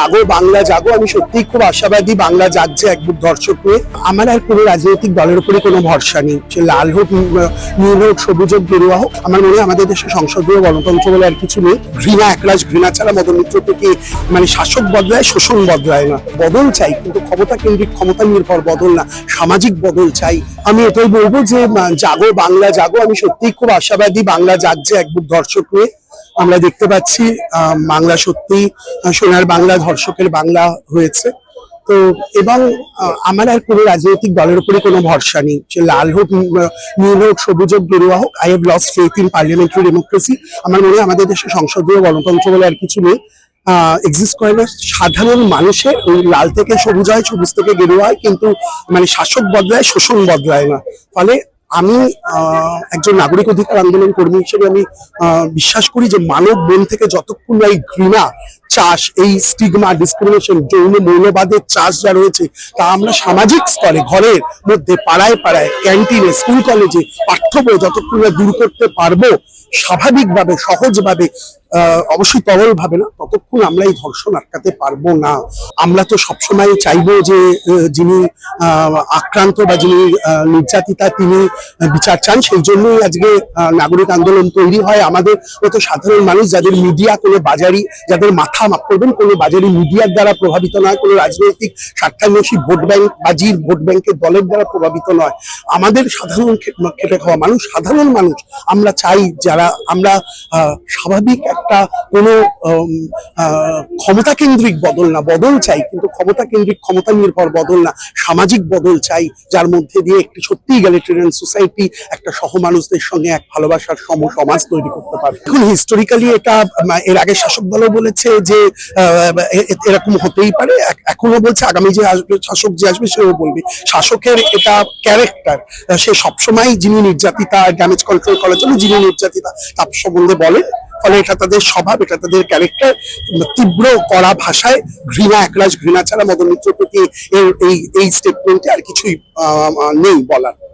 জাগো বাংলা জাগো, আমি সত্যিই খুব আশাবাদী বাংলা জাগছে এক বুক দর্শক নিয়ে আমার আর কোনো রাজনৈতিক দলের উপরে কোনো ভরসা নেই। সে লাল হোক নীল হোক, সবুজ হোক, গেরুয়া হোক, আমার মনে হয় আমাদের দেশে সংসদীয় গণতন্ত্র বলে আর কিছু নেই। ঘৃণা একরাশ, ঘৃণা ছাড়া মদন মিত্র থেকে মানে শাসক বদলায়, শোষণ বদলায় না। বদল চাই, কিন্তু ক্ষমতা কেন্দ্রিক, ক্ষমতা নির্ভর বদল না, সামাজিক বদল চাই। আমি এটাই বলব যে জাগো, বাংলা জাগো, আমি সত্যিই খুব আশাবাদী বাংলা জাগছে এক বুক দর্শক নিয়ে আমরা দেখতে পাচ্ছি বাংলা সত্যি সোনার বাংলা, ধর্ষকের বাংলা হয়েছে। তো এবং আমার আর কোনো রাজনৈতিক দলের উপরে কোনো ভরসা নেই সে লাল হোক নীল হোক, সবুজ হোক, গেরুয়া হোক I have lost faith in parliamentary democracy আমার মনে হয় আমাদের দেশে সংসদীয় গণতন্ত্র বলে আর কিছু নেই। এক্সিস্ট করে না, সাধারণ মানুষের ওই লাল থেকে সবুজ হয়, সবুজ থেকে গেরুয়া হয়, কিন্তু মানে শাসক বদলায়, শোষণ বদলায় না। ফলে আমি একজন নাগরিক অধিকার আন্দোলন কর্মী হিসেবে আমি বিশ্বাস করি যে মানব মন থেকে যতক্ষণ না এই ঘৃণা চাষ, এই স্টিগমা ডিসক্রিমিনেশন যৌন মৌলবাদের চাষ যা রয়েছে, তা আমরা সামাজিক স্তরে, ঘরের মধ্যে, পাড়ায় পাড়ায় ক্যান্টিনে স্কুল কলেজে পাঠ্য বই যতক্ষণ দূর করতে পারব, স্বাভাবিকভাবে, সহজভাবে অবশ্যই তরল ভাবে না, ততক্ষণ আমরা এই ধর্ষণ আটকাতে পারব না। আমরা তো সবসময় চাইব যে যিনি আক্রান্ত বা যিনি নির্যাতিতা, তিনি বিচার চান, সেই জন্যই আজকে নাগরিক আন্দোলন তৈরি হয়। আমাদের মতো সাধারণ মানুষ, যাদের মিডিয়া কোনো বাজারি, যাদের মাথা মাফ করবেন, কোনো বাজারি মিডিয়ার দ্বারা প্রভাবিত নয়, কোনো রাজনৈতিক স্বার্থান্বেষী ভোট ব্যাংক বাজির ভোট ব্যাংকের দলের দ্বারা প্রভাবিত নয়। আমাদের সাধারণ খেটে খাওয়া মানুষ, সাধারণ মানুষ, আমরা চাই যারা, আমরা স্বাভাবিক একটা কোনো ক্ষমতা কেন্দ্রিক বদল না, বদল চাই, কিন্তু ক্ষমতা কেন্দ্রিক ক্ষমতা নির্ভর বদল না, সামাজিক বদল চাই, যার মধ্যে দিয়ে একটি সত্যি ইগালিটেরিয়ান সোসাইটি একটা সহ মানুষদের সঙ্গে এক ভালোবাসার সম সমাজ তৈরি করতে পারে এখন হিস্টোরিক্যালি এটা এর আগে শাসক দলও বলেছে যে এ- এরকম হতেই পারে। এখনও বলছে আগামী যে আসবে, শাসক যে আসবে সেও বলবে। শাসকের এটা ক্যারেক্টার সে সবসময় যিনি নির্যাতিতা ড্যামেজ কন্ট্রোল করার জন্য যিনি নির্যাতিতা, তার সম্বন্ধে বলেন ফলে এটা তাদের স্বভাব, এটা তাদের ক্যারেক্টার তীব্র কড়া ভাষায় ঘৃণা, একরাশ ঘৃণা ছাড়া মদন মিত্র প্রতি এর এই এই স্টেটমেন্টে আর কিছুই নেই বলার।